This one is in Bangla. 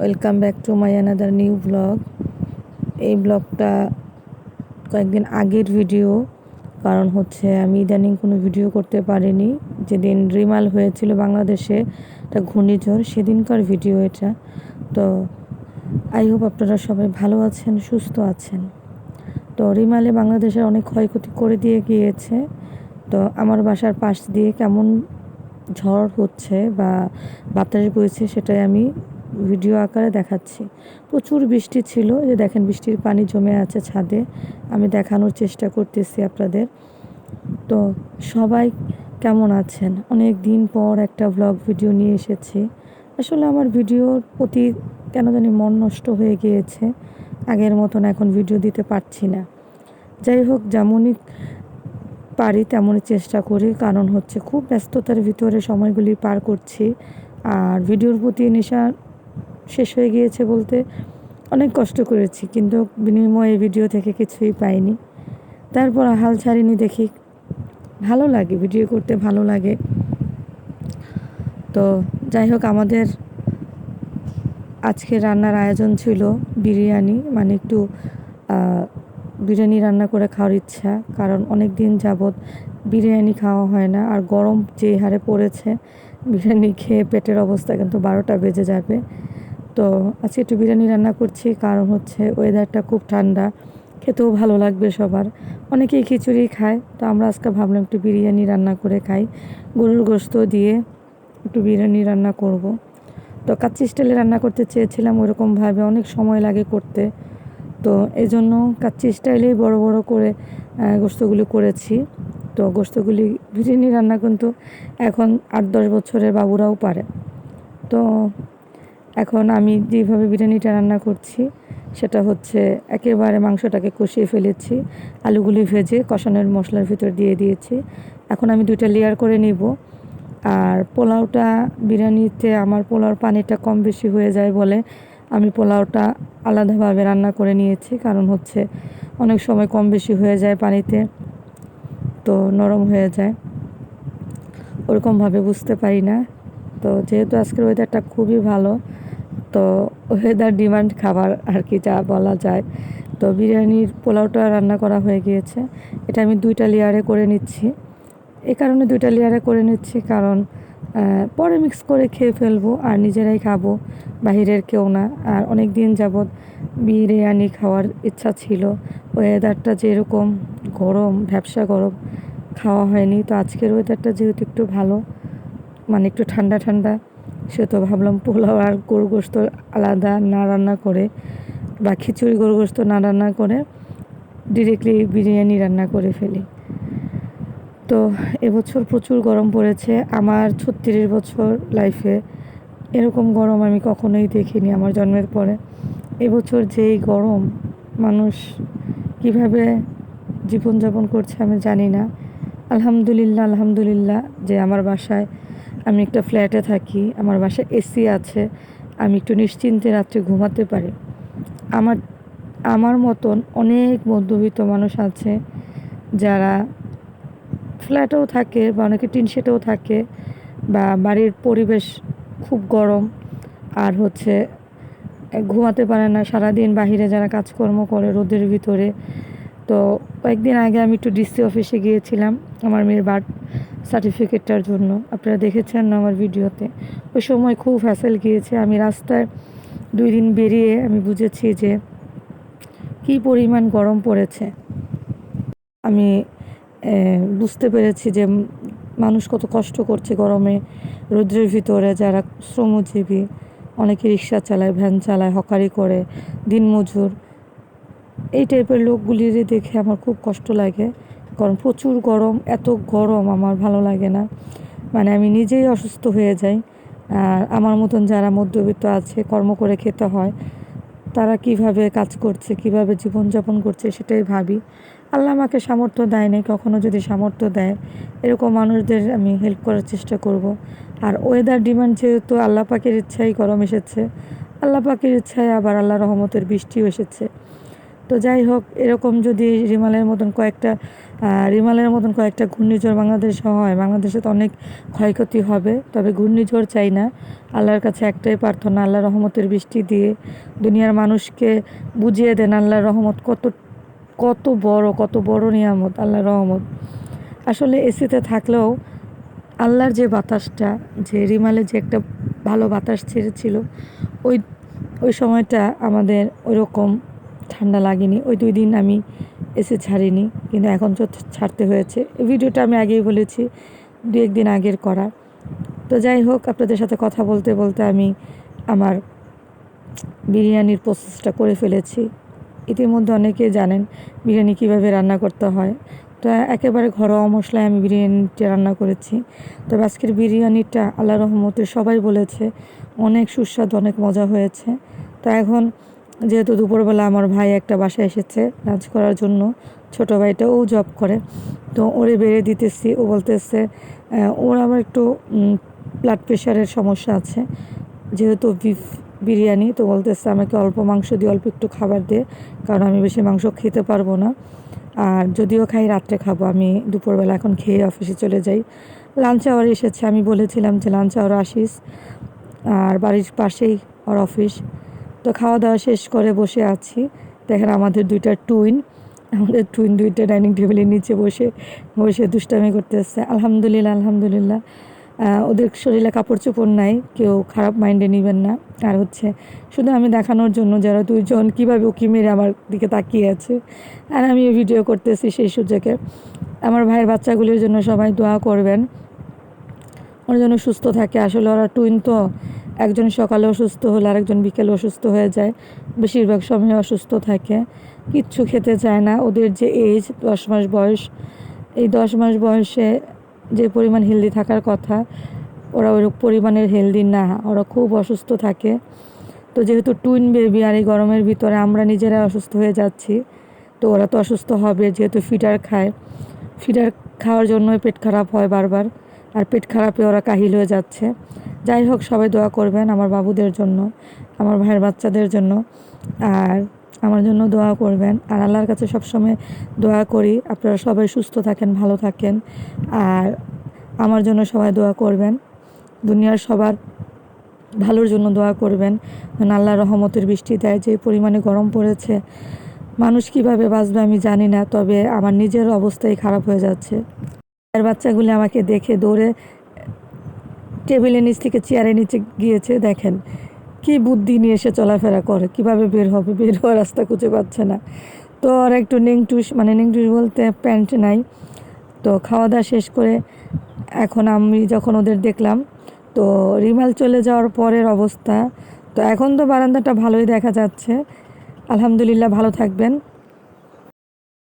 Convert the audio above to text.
Welcome back to my another new blog এই ব্লগটা কয়েকদিন আগের ভিডিও কারণ হচ্ছে আমি ইদানিং কোনো ভিডিও করতে পারিনি। যেদিন রিমাল হয়েছিল বাংলাদেশে একটা ঘূর্ণিঝড়, সেদিনকার ভিডিও এটা। তো আই হোপ আপনারা সবাই ভালো আছেন, সুস্থ আছেন। তো রিমালে বাংলাদেশের অনেক ক্ষয়ক্ষতি করে দিয়ে গিয়েছে। তো আমার বাসার পাশ দিয়ে কেমন ঝড় হচ্ছে বা বাতাস বইছে, সেটাই আমি ভিডিও আকারে দেখাচ্ছি। প্রচুর বৃষ্টি ছিল যে দেখেন বৃষ্টির পানি জমে আছে ছাদে। আমি দেখানোর চেষ্টা করতেছি আপনাদের। তো সবাই কেমন আছেন? অনেক দিন পর একটা ব্লগ ভিডিও নিয়ে এসেছি। আসলে আমার ভিডিওর প্রতি কেন জানি মন নষ্ট হয়ে গিয়েছে। আগের মতন এখন ভিডিও দিতে পারছি না। যাই হোক, যেমনই পারি তেমনই চেষ্টা করি। কারণ হচ্ছে খুব ব্যস্ততার ভিতরে সময়গুলি পার করছি। আর ভিডিওর প্রতি নেশা শেষ হয়ে গিয়েছে বলতে অনেক কষ্ট করেছি, কিন্তু বিনিময়ে ভিডিও থেকে কিছুই পাইনি। তারপর হাল ছাড়িনি দেখি, ভালো লাগে, ভিডিও করতে ভালো লাগে। তো যাই হোক, আমাদের আজকে রান্নার আয়োজন ছিল বিরিয়ানি মানে একটু বিরিয়ানি রান্না করে খাওয়ার ইচ্ছা, কারণ অনেক দিন যাবৎ বিরিয়ানি খাওয়া হয় না, আর গরম যে হারে পড়েছে, বিরিয়ানি খেয়ে পেটের অবস্থা কিন্তু বারোটা বেজে যাবে। তো আজকে একটু বিরিয়ানি রান্না করছি, কারণ হচ্ছে ওয়েদারটা খুব ঠান্ডা, খেতেও ভালো লাগবে সবার। অনেকেই খিচুড়ি খায়, তো আমরা আজকে ভাবলাম একটু বিরিয়ানি রান্না করে খাই। গরুর গোস্ত দিয়ে একটু বিরিয়ানি রান্না করব। তো কাচ্চি স্টাইলে রান্না করতে চেয়েছিলাম ওরকমভাবে অনেক সময় লাগে করতে। তো এই জন্য কাচ্চি স্টাইলেই বড় বড় করে গোস্তগুলি করেছি। তো গোস্তগুলি বিরিয়ানি রান্না কিন্তু এখন আট দশ বছরের বাবুরাও পারে। তো এখন আমি যেভাবে বিরিয়ানিটা রান্না করছি, সেটা হচ্ছে একেবারে মাংসটাকে কষিয়ে ফেলেছি, আলুগুলি ভেজে কষানোর মশলার ভিতর দিয়ে দিয়েছি। এখন আমি দুইটা লেয়ার করে নিব। আর পোলাওটা, বিরিয়ানিতে আমার পোলাওর পানিটা কম বেশি হয়ে যায় বলে আমি পোলাওটা আলাদাভাবে রান্না করে নিয়েছি, কারণ হচ্ছে অনেক সময় কম বেশি হয়ে যায় পানিতে, তো নরম হয়ে যায়। ওরকমভাবে বুঝতে পারি না। তো যেহেতু আজকের ওয়েদারটা খুবই ভালো তো ওয়েদার ডিমান্ড খাবার আর কি যা বলা যায়। তো বিরিয়ানির পোলাওটা রান্না করা হয়ে গিয়েছে। এটা আমি দুইটা লেয়ারে করে নিচ্ছি। এই কারণে দুইটা লেয়ারে করে নিচ্ছি কারণ পরে মিক্স করে খেয়ে ফেলব আর নিজেরাই খাব, বাহিরের কেউ না। আর অনেক দিন যাবৎ বিরিয়ানি খাওয়ার ইচ্ছা ছিল। ওয়েদারটা যেরকম গরম ভ্যাবসা গরম, খাওয়া হয়নি। তো আজকের ওয়েদারটা যেহেতু একটু ভালো মানে একটু ঠান্ডা ঠান্ডা সে তো ভাবলাম পোলাও আর গোস্ত আলাদা না রান্না করে বা খিচুড়ি গোস্ত না রান্না করে ডিরেক্টলি বিরিয়ানি রান্না করে ফেলি। তো এবছর প্রচুর গরম পড়েছে। আমার ছত্রিশ বছর লাইফে এরকম গরম আমি কখনোই দেখিনি আমার জন্মের পরে। এবছর যেই গরম মানুষ কীভাবে জীবনযাপন করছে আমি জানি না। আলহামদুলিল্লাহ আলহামদুলিল্লাহ যে আমার বাসায় আমি একটা ফ্ল্যাটে থাকি, আমার বাসায় এসি আছে, আমি একটু নিশ্চিন্তে রাত্রে ঘুমাতে পারি। আমার আমার মতন অনেক মধ্যবিত্ত মানুষ আছে যারা ফ্ল্যাটেও থাকে বা অনেকে টিনশেটেও থাকে বা বাড়ির পরিবেশ খুব গরম আর হচ্ছে ঘুমাতে পারে না। সারাদিন বাহিরে যারা কাজকর্ম করে রোদের ভিতরে তো কয়েকদিন আগে আমি একটু ডিসি অফিসে গিয়েছিলাম আমার মেয়ের বার্থ সার্টিফিকেটটার জন্য। আপনারা দেখেছেন না আমার ভিডিওতে? ওই সময় খুব হ্যাসেল গিয়েছে। আমি রাস্তায় দুই দিন বেরিয়ে আমি বুঝেছি যে কী পরিমাণ গরম পড়েছে। আমি বুঝতে পেরেছি যে মানুষ কত কষ্ট করছে গরমে। রৌদ্রের ভিতরে যারা শ্রমজীবী, অনেকে রিক্সা চালায়, ভ্যান চালায়, হকারি করে, দিনমজুর। এই টাইপের লোকগুলির দেখে আমার খুব কষ্ট লাগে। কারণ প্রচুর গরম, এত গরম আমার ভালো লাগে না। মানে আমি নিজেই অসুস্থ হয়ে যাই। আর আমার মতন যারা মধ্যবিত্ত আছে, কর্ম করে খেতে হয়, তারা কীভাবে কাজ করছে, কীভাবে জীবনযাপন করছে সেটাই ভাবি। আল্লাহ আমাকে সামর্থ্য দেয় নাই, কখনো যদি সামর্থ্য দেয়, এরকম মানুষদের আমি হেল্প করার চেষ্টা করব। আর ওয়েদার ডিমান্ড যেহেতু আল্লাহ পাকের ইচ্ছাই গরম এসেছে, আল্লাহ পাকের ইচ্ছায় আবার আল্লাহ রহমতের বৃষ্টিও এসেছে। তো যাই হোক, এরকম যদি রিমালের মতন কয়েকটা রিমালের মতন কয়েকটা ঘূর্ণিঝড় বাংলাদেশে হয়, বাংলাদেশে তো অনেক ক্ষয়ক্ষতি হবে, তবে ঘূর্ণিঝড় চাই না। আল্লাহর কাছে একটাই প্রার্থনা, আল্লাহ রহমতের বৃষ্টি দিয়ে দুনিয়ার মানুষকে বুঝিয়ে দেন আল্লাহর রহমত কত কত বড় কত বড় নিয়ামত, আল্লাহর রহমত। আসলে এসিতে থাকলেও আল্লাহর যে বাতাসটা, যে রিমালে যে একটা ভালো বাতাস ছেড়েছিল ওই ওই সময়টা আমাদের ওইরকম ঠান্ডা লাগেনি, ওই দুই দিন আমি এসে ছাড়িনি, কিন্তু এখন তো ছাড়তে হয়েছে। এই ভিডিওটা আমি আগেই বলেছি, দু একদিন আগের করা। তো যাই হোক, আপনাদের সাথে কথা বলতে বলতে আমি আমার বিরিয়ানির প্রসেসটা করে ফেলেছি। ইতিমধ্যে অনেকেই জানেন বিরিয়ানি কীভাবে রান্না করতে হয়। তো একেবারে ঘরোয়া মশলায় আমি বিরিয়ানিটা রান্না করেছি। তো আজকের বিরিয়ানিটা আল্লাহ রহমতে সবাই বলেছে, অনেক সুস্বাদু, অনেক মজা হয়েছে। তো এখন যেহেতু দুপুরবেলা আমার ভাই একটা বাসায় এসেছে লাঞ্চ করার জন্য, ছোটো ভাইটা ও জব করে। তো ওরে বেড়ে দিতেছি, ও বলতেছে ওর আমার একটু ব্লাড প্রেশারের সমস্যা আছে। যেহেতু বিফ বিরিয়ানি, তো বলতেছে আমাকে অল্প মাংস দিয়ে অল্প একটু খাবার দিয়ে কারণ আমি বেশি মাংস খেতে পারব না। আর যদিও খাই, রাত্রে খাব। আমি দুপুরবেলা এখন খেয়ে অফিসে চলে যাই। লাঞ্চ আওয়ার এসেছে। আমি বলেছিলাম যে লাঞ্চ আওয়ার আসিস। আর বাড়ির পাশেই ওর অফিস তো খাওয়া দাওয়া শেষ করে বসে আছি। দেখেন আমাদের দুইটা টুইন আমাদের টুইন দুইটা ডাইনিং টেবিলের নিচে বসে বসে দুষ্টামি করতেছে। আলহামদুলিল্লাহ আলহামদুলিল্লাহ। ওদের শরীরে কাপড় চোপড় নাই, কেউ খারাপ মাইন্ডে নেবেন না। আর হচ্ছে, শুধু আমি দেখানোর জন্য যারা দুইজন কীভাবে উকি মেরে আমার দিকে তাকিয়ে আছে। আর আমি ভিডিও করতেছি সেই সূর্যকে। আমার ভাইয়ের বাচ্চাগুলির জন্য সবাই দোয়া করবেন। ওরা যেন সুস্থ থাকে। আসলে ওরা টুইন তো। একজন সকালে অসুস্থ হলে আরেকজন বিকেলে অসুস্থ হয়ে যায়। বেশিরভাগ সময় অসুস্থ থাকে। কিচ্ছু খেতে চায় না। ওদের যে এজ দশ মাস বয়স, এই দশ মাস বয়সে যে পরিমাণ হেলদি থাকার কথা, ওরা ওই পরিমাণের হেলদি না। ওরা খুব অসুস্থ থাকে। তো যেহেতু টুইন বেবি আর এই গরমের ভিতরে আমরা নিজেরা অসুস্থ হয়ে যাচ্ছি, তো ওরা তো অসুস্থ হবে, যেহেতু ফিডার খায়। ফিডার খাওয়ার জন্যই পেট খারাপ হয় বারবার। আর পেট খারাপে ওরা কাহিল হয়ে যাচ্ছে। যাই হোক, সবাই দোয়া করবেন আমার বাবুদের জন্য, আমার ভাইয়ের বাচ্চাদের জন্য, আর আমার জন্য দোয়া করবেন। আর আল্লাহর কাছে সবসময় দোয়া করি, আপনারা সবাই সুস্থ থাকেন, ভালো থাকেন, আর আমার জন্য সবাই দোয়া করবেন। দুনিয়ার সবার ভালোর জন্য দোয়া করবেন আল্লাহ রহমতের বৃষ্টি দেয়। যে পরিমাণে গরম পড়েছে, মানুষ কীভাবে বাঁচবে আমি জানি না, তবে আমার নিজের অবস্থাই খারাপ হয়ে যাচ্ছে। আর বাচ্চাগুলি আমাকে দেখে দৌড়ে টেবিলের নিচ থেকে, চেয়ারের নিচে গিয়েছে, দেখেন কি বুদ্ধি নিয়ে এসে চলাফেরা করে, কীভাবে বের হবে, বের হওয়ার রাস্তা খুঁজে পাচ্ছে না। তো আর একটু নেংটুস মানে নেংটুস বলতে প্যান্ট নাই। তো খাওয়া দাওয়া শেষ করে এখন আমি যখন ওদের দেখলাম, তো রিমাল চলে যাওয়ার পরের অবস্থা। তো এখন তো বারান্দাটা ভালোই দেখা যাচ্ছে। আলহামদুলিল্লাহ ভালো থাকবেন।